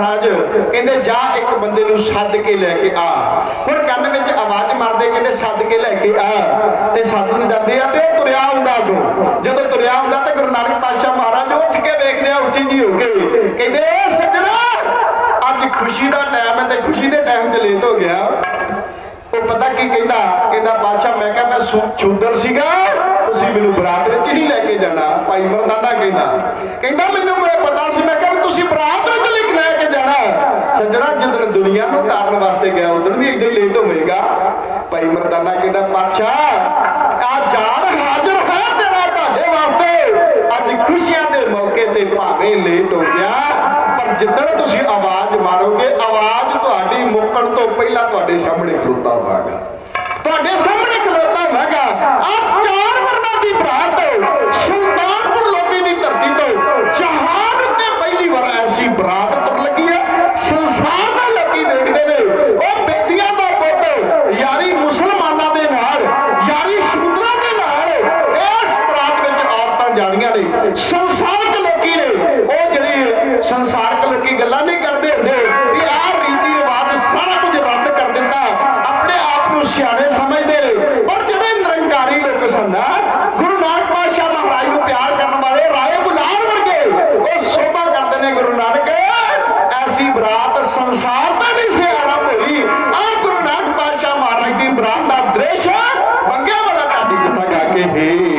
ਮਹਾਰਾਜ, ਕਹਿੰਦੇ ਜਾ ਇੱਕ ਬੰਦੇ ਨੂੰ ਸੱਦ ਕੇ ਲੈ ਕੇ ਆ। ਹੁਣ ਕੰਨ ਵਿੱਚ ਆਵਾਜ਼ ਮਾਰਦੇ ਕਹਿੰਦੇ ਸੱਦ ਕੇ ਲੈ ਕੇ ਆ। ਤੇ ਸੱਦ ਜਾਂਦੇ ਆ ਤੇ ਤੁਰਿਆ ਆਉਂਦਾ ਅੱਗੋਂ। ਜਦੋਂ ਤੁਰਿਆ ਆਉਂਦਾ ਤੇ ਗੁਰੂ ਨਾਨਕ ਪਾਤਸ਼ਾਹ ਮਹਾਰਾਜ ਉੱਠ ਕੇ ਵੇਖਦੇ ਆ, ਉੱਚੀ ਜੀ ਹੋ ਕੇ। ਕਹਿੰਦੇ, ਏ ਸੱਜਣਾ, ਅੱਜ ਖੁਸ਼ੀ ਦਾ ਟਾਈਮ ਹੈ ਤੇ ਖੁਸ਼ੀ ਦੇ ਟਾਈਮ 'ਚ ਲੇਟ ਹੋ ਗਿਆ। ਉਹ ਪਤਾ ਕੀ ਕਹਿੰਦਾ? ਕਹਿੰਦਾ, ਪਾਤਸ਼ਾਹ, ਮੈਂ ਕਿਹਾ ਮੈਂ ਸ਼ੂ- ਸ਼ੂਦਰ ਸੀਗਾ, ਤੁਸੀਂ ਮੈਨੂੰ ਬਰਾਤ ਵਿੱਚ ਹੀ ਲੈ ਕੇ ਜਾਣਾ। ਭਾਈ ਮਰਦਾਨਾ ਕਹਿੰਦਾ। ਕਹਿੰਦਾ, ਮੈਨੂੰ ਇਹ ਪਤਾ ਸੀ, ਮੈਂ ਕਿਹਾ ਵੀ ਤੁਸੀਂ ਬਰਾਤ ਵਿੱਚ ਸੱਜਣਾ ਜਿੱਦਣ ਦੁਨੀਆ ਨੂੰ ਤਾਰਨ ਵਾਸਤੇ ਗਿਆ, ਉਦੋਂ ਵੀ ਇਦਾਂ ਹੀ ਲੇਟ ਹੋਵੇਗਾ। ਭਾਈ ਮਰਦਾਨਾ ਕਹਿੰਦਾ ਬਾਦਸ਼ਾਹ ਆ ਜਾਨ ਹਾਜ਼ਰ ਹੈ ਤੇਰਾ ਤੁਹਾਡੇ ਵਾਸਤੇ। ਅੱਜ ਖੁਸ਼ੀਆਂ ਦੇ ਮੌਕੇ ਤੇ ਭਾਵੇਂ ਲੇਟ ਹੋ ਗਿਆ, ਪਰ ਜਿੱਦਣ ਤੁਸੀਂ ਆਵਾਜ਼ ਮਾਰੋਗੇ, ਆਵਾਜ਼ ਤੁਹਾਡੀ ਮੁੱਕਣ ਤੋਂ ਪਹਿਲਾਂ ਤੁਹਾਡੇ ਸਾਹਮਣੇ ਖਲੋਤਾ ਹੋਵੇਗਾ। ਤੁਹਾਡੇ ਐਸੀ ਸੰਸਾਰ ਦਾ ਨਹੀਂ ਸਿਆਣਾ ਆਰੰਭ ਹੋਈ ਆ ਗੁਰੂ ਨਾਨਕ ਪਾਤਸ਼ਾਹ ਮਹਾਰਾਜ ਦੀ ਬਰਾਤ ਦਾ ਦ੍ਰਿਸ਼ ਮੰਗਿਆ ਵਾਲਾ ਢਾਡੀ ਜਿੱਥਾ ਜਾ ਕੇ ਹੈ।